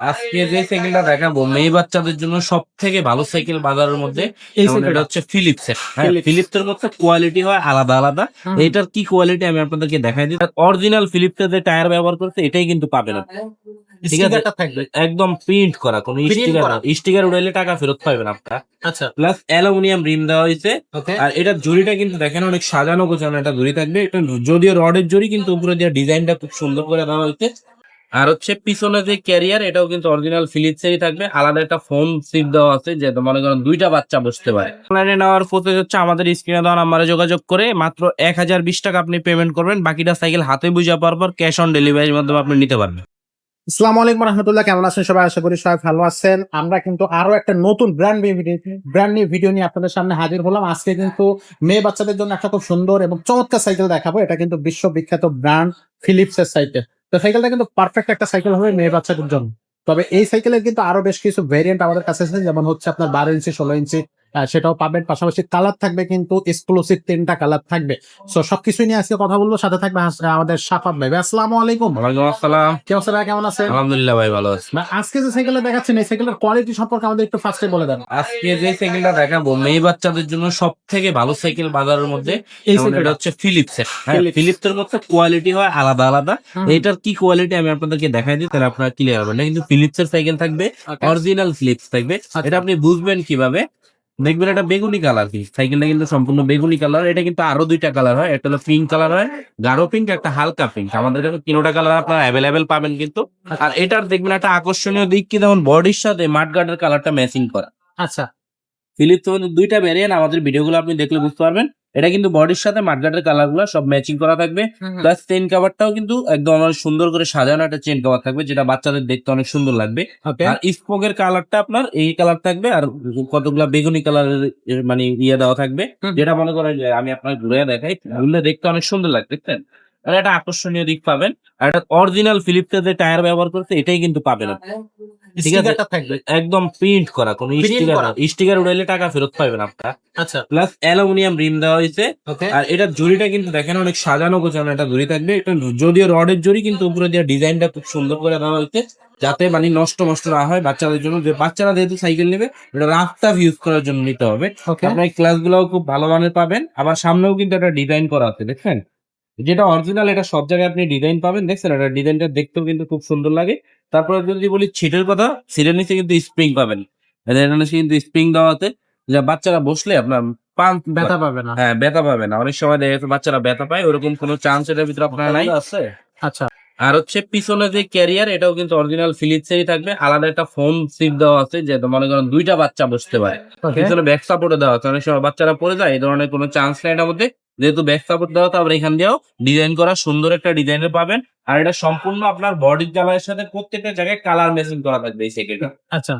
আজকে যে সাইকেলটা দেখাবো মেয়ে বাচ্চাদের জন্য সব থেকে ভালো সাইকেল বাজারের মধ্যে এই সাইকেলটা এটা হচ্ছে ফিলিপসের হ্যাঁ। ফিলিপসের মধ্যে কোয়ালিটি হয় আলাদা আলাদা। এটার কি কোয়ালিটি আমি আপনাদেরকে দেখাই দিই। অরিজিনাল ফিলিপসের যে টায়ার ব্যবহার করছে এটাই কিন্তু পাবেন আপনি। ঠিক আছে? একদম প্রিন্ট করা কোনো স্টিকার করা? স্টিকার উড়াইলে টাকা ফেরত পাবেন আপনারা। আচ্ছা। প্লাস অ্যালুমিনিয়াম রিম দেওয়া হয়েছে। আর এটার জড়িটা কিন্তু দেখেন অনেক সাজানো গোছানো একটা জড়ি থাকবে। এটা যদিও রডের জড়ি কিন্তু উপরে দেওয়া ডিজাইনটা খুব সুন্দর করে দেওয়া হয়েছে। আর হচ্ছে পিছনে যে ক্যারিয়ার এটাও কিন্তু অরিজিনাল ফিলিপসেরই থাকবে। আলাদা একটা ফোন সিট দেওয়া আছে যে মনে করেন দুইটা বাচ্চা বসতে পারে। অনলাইনে নেওয়ার প্রসেস হচ্ছে আমাদের স্ক্রিনে দেওয়া নাম্বারে যোগাযোগ করে মাত্র এক হাজার বিশ টাকা আপনি পেমেন্ট করবেন। বাকিটা সাইকেল হাতে বুঝা পাওয়ার পর ক্যাশ অন ডেলিভারির মাধ্যমে আপনি নিতে পারবেন। আসসালামু আলাইকুম রহমতুল্লাহ কেমন আছেন সবাই? আশা করি সবাই ভালো আছেন। আমরা কিন্তু আরও একটা নতুন ব্র্যান্ড ব্র্যান্ড নিউ ভিডিও নিয়ে আপনাদের সামনে হাজির হলাম। আজকে কিন্তু মেয়ে বাচ্চাদের জন্য একটা খুব সুন্দর এবং চমৎকার সাইকেল দেখাবো। এটা কিন্তু বিশ্ববিখ্যাত ব্র্যান্ড ফিলিপস এর সাইকেল তো সাইকেলটা কিন্তু পারফেক্ট একটা সাইকেল হবে মেয়ে বাচ্চাদের জন্য। তবে এই সাইকেলের কিন্তু আরও বেশ কিছু ভেরিয়েন্ট আমাদের কাছে আছে, যেমন হচ্ছে আপনার বারো ইঞ্চি ষোলো ইঞ্চি সেটাও পাবেন। পাশাপাশি কালার থাকবে কিন্তু এক্সক্লুসিভ তিনটা কালার থাকবে। সো সবকিছু নিয়ে আজকে কথা বলব সাথে থাকবে আমাদের সাফাত ভাই। আসসালামু আলাইকুম। ওয়ালাইকুম আসসালাম। কি অবস্থা কেমন আছেন? আলহামদুলিল্লাহ ভাই ভালো আছি। আজকে যে সাইকেলটা দেখাচ্ছেন এই সাইকেলের কোয়ালিটি সম্পর্কে আমাদের একটু ফার্স্টে বলে দেন। আজকে যে সাইকেলটা দেখাবো মেয়ে বাচ্চাদের জন্য সব থেকে ভালো সাইকেল বাজারের মধ্যে এই সাইকেলটা হচ্ছে ফিলিপসের হ্যাঁ Philips। ফিলিপসের মধ্যে কোয়ালিটি হয় আলাদা আলাদা। এটার কি কোয়ালিটি আমি আপনাদেরকে দেখাই দিই তাহলে আপনারা ক্লিয়ার হবেন। না কিন্তু ফিলিপসের সাইকেল থাকবে অরিজিনাল ফিলিপস থাকবে। আচ্ছা। এটা আপনি বুঝবেন কীভাবে? দেখবেন এটা বেগুনি কালার কি? সাইকেলটা কিন্তু সম্পূর্ণ বেগুনি কালার। এটা কিন্তু আরও দুইটা কালার হয়। একটা হলো পিঙ্ক কালার হয় গাঢ় পিঙ্ক একটা হালকা পিঙ্ক আমাদের কাছে তিনোটা কালার আপনারা অ্যাভেলেবেল পাবেন কিন্তু। আর এটার দেখবেন একটা আকর্ষণীয় দিক কি? যেমন বডির সাথে মাঠ গার্ডের কালারটা ম্যাচিং করা। আচ্ছা। ফিলিপস দুইটা ভ্যারিয়েন্ট আমাদের ভিডিওগুলো আপনি দেখলে বুঝতে পারবেন। এটা কিন্তু বডির সাথে মাঠঘাটের কালারগুলো সব ম্যাচিং করা থাকবে। প্লাস চেন কাভারটাও কিন্তু একদম অনেক সুন্দর করে সাজানো একটা চেন কাভার থাকবে যেটা বাচ্চাদের দেখতে অনেক সুন্দর লাগবে। আর স্পোকের কালারটা আপনার এই কালার থাকবে আর কতগুলা বেগুনি কালারের মানে ইয়ে দেওয়া থাকবে। যেটা মনে করেন আমি আপনার ঘুরে দেখাই ঘুরলে দেখতে অনেক সুন্দর লাগে দেখতেন আর একটা আকর্ষণীয় দিক পাবেন। আর একটা অরিজিনাল ফিলিপসের যে টায়ার ব্যবহার করছে এটাই কিন্তু পাবেন। ঠিক আছে? স্টিকারটা থাকবে। একদম প্রিন্ট করা কোনো স্টিকার করা? স্টিকার উড়াইলে টাকা ফেরত পাবেন আপনারা। আচ্ছা। প্লাস অ্যালুমিনিয়াম রিম দেওয়া হয়েছে। আর এটার জড়িটা কিন্তু দেখেন অনেক সাজানো গোছানো একটা জড়ি থাকবে। এটা যদিও রডের জড়ি কিন্তু উপরে দেওয়া ডিজাইনটা খুব সুন্দর করে দেওয়া হয়েছে যাতে মানে নষ্ট নষ্ট না হয় বাচ্চাদের জন্য। যে বাচ্চারা যেহেতু সাইকেল নেবে এটা রাস্তা ইউজ করার জন্য নিতে হবে। আপনার ক্লাস গুলাও খুব ভালো মানের পাবেন। আবার সামনেও কিন্তু একটা ডিজাইন করা আছে দেখছেন? যেটা অরিজিনাল এটা সব জায়গায় আপনি ডিজাইন পাবেন। দেখছেন? এটা ডিজাইনটা দেখতেও কিন্তু খুব সুন্দর লাগে। তারপরে যদি বলি ছিটের কথা ছিটের নিচে কিন্তু স্প্রিং পাবেন। এদের নিচে কিন্তু স্প্রিং দেওয়া আছে। যা বাচ্চারা বসলে আপনার পান ব্যথা পাবে না। হ্যাঁ ব্যথা পাবে না। অনেক সময় দেখা যাচ্ছে বাচ্চারা ব্যথা পায় ওরকম কোনো চান্স এটার ভিতরে আপনার নাই। আচ্ছা। আর হচ্ছে পিছনে যে ক্যারিয়ার এটাও কিন্তু অরিজিনাল ফিলিপসেরই থাকবে। আলাদা একটা ফোম সিট দেওয়া আছে যেটা মনে করেন দুইটা বাচ্চা বসতে পারে। পিছনে ব্যাক সাপোর্টে দেওয়া আছে। অনেক সময় বাচ্চারা পড়ে যায় এই ধরনের কোনো চান্স নেই এটার মধ্যে। যেহেতু ব্যাক সাপোর্ট দেওয়া তারপরে এখান দিয়েও ডিজাইন করা সুন্দর একটা ডিজাইনের পাবেন। আর এটা সম্পূর্ণ আপনার বডির কালারের সাথে প্রত্যেকটা জায়গায় কালার ম্যাচিং করা থাকবে এই সাইকেলটা আচ্ছা।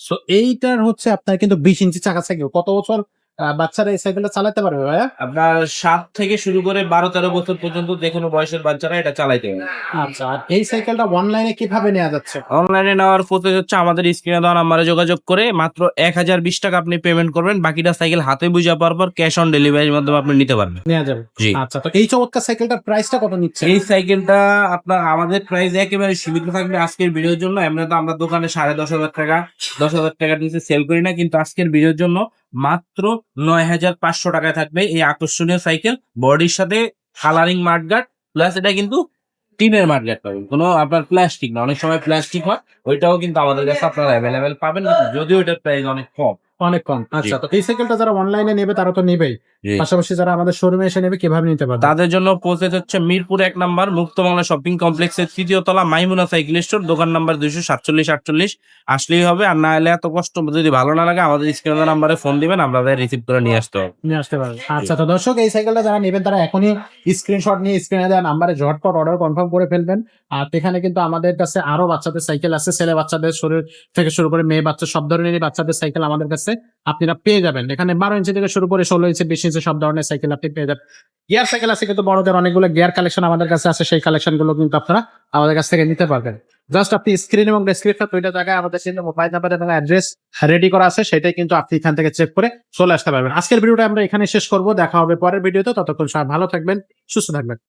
সো এইটার হচ্ছে আপনার কিন্তু বিশ ইঞ্চি চাকা সাইকেল কত বছর বাচ্চারা এই সাইকেলটা চালাতে পারবে ভাইয়া? আপনার সাত থেকে শুরু করে বারো তেরো বছর পর্যন্ত যে কোনো বয়সের বাচ্চারা এটা চালাইতে পারে। আচ্ছা আর এই সাইকেলটা অনলাইনে কীভাবে নেওয়া যাচ্ছে? অনলাইনে নেওয়ার প্রসেস হচ্ছে আমাদের স্ক্রিনে দেওয়া নাম্বারে যোগাযোগ করে মাত্র এক হাজার বিশ টাকা আপনি পেমেন্ট করবেন। বাকিটা সাইকেল হাতে বুঝা পাওয়ার পর ক্যাশ অন ডেলিভারির মাধ্যমে আপনি নিতে পারবেন। নেওয়া যাবে। জি। আচ্ছা তো এই চমৎকার সাইকেলটার প্রাইসটা কত নিচ্ছে? এই সাইকেলটা আপনার আমাদের প্রাইস একেবারে সীমিত থাকবে আজকের ভিডিওর জন্য। এমনি তো আমরা দোকানে সাড়ে দশ হাজার টাকা দশ হাজার টাকার নিচে সেল করি না কিন্তু আজকের ভিডিওর জন্য মাত্র নয় হাজার পাঁচশো টাকায় থাকবে এই আকর্ষণীয় সাইকেল বডির সাথে কালারিং মাঠগার্ড প্লাস এটা কিন্তু টিনের মাঠগার্ড পাবেন। কোনো আপনার প্লাস্টিক না, অনেক সময় প্লাস্টিক হয়, ওইটাও কিন্তু আমাদের কাছে আপনারা অ্যাভেলেবেল পাবেন যদিও এটার প্রাইস অনেক কম। অনেক কম। আচ্ছা তো এই সাইকেলটা যারা অনলাইনে নেবে তারা তো নেবেই। পাশাপাশি যারা আমাদের শোরুমে এসে নেবে কীভাবে নিতে পারবে? তাদের জন্য হচ্ছে মিরপুর এক নাম্বার মুক্ত বাংলা শপিং কমপ্লেক্সের তৃতীয় তলা মাইমুনা সাইকেল স্টোর দোকান নাম্বার দুইশো সাতচল্লিশ আটচল্লিশ। আসলেই হবে আর না এলে এত কষ্ট যদি ভালো না লাগে আমাদের স্ক্রিনের নাম্বারে ফোন দিবেন আমরা রিসিভ করে নিয়ে আসতে হবে নিয়ে আসতে পারবে। আচ্ছা তো দর্শক এই সাইকেলটা যারা নেবেন তারা এখনই স্ক্রিনশট নিয়ে স্ক্রিনে দেওয়া নাম্বারে ঝটপট অর্ডার কনফার্ম করে ফেলবেন। আর এখানে কিন্তু আমাদের কাছে আরও বাচ্চাদের সাইকেল আছে ছেলে বাচ্চাদের শরীর থেকে শুরু করে মেয়ে বাচ্চা সব ধরনেরই বাচ্চাদের সাইকেল আমাদের কাছে আপনারা পেয়ে যাবেন। এখানে বারো ইঞ্চি থেকে শুরু করে ষোলো ইঞ্চি বিশ ইঞ্চি সব ধরনের সাইকেল আপনি পেয়ে যাবেন। গিয়ার সাইকেল আছে কিন্তু বড়দের অনেকগুলো গিয়ার কালেকশন আমাদের কাছে আছে, সেই কালেকশনগুলো কিন্তু আপনারা আমাদের কাছ থেকে নিতে পারবেন। জাস্ট আপনি স্ক্রিন এবং ডেসক্রিপশন দুইটা জায়গায় আমাদের কিন্তু মোবাইল নাম্বার এবং অ্যাড্রেস রেডি করা আছে, সেটাই কিন্তু আপনি এখান থেকে চেক করে চলে আসতে পারবেন। আজকের ভিডিওটা আমরা এখানে শেষ করব, দেখা হবে পরের ভিডিওতে ততক্ষণ সবাই ভালো থাকবেন, সুস্থ থাকবেন।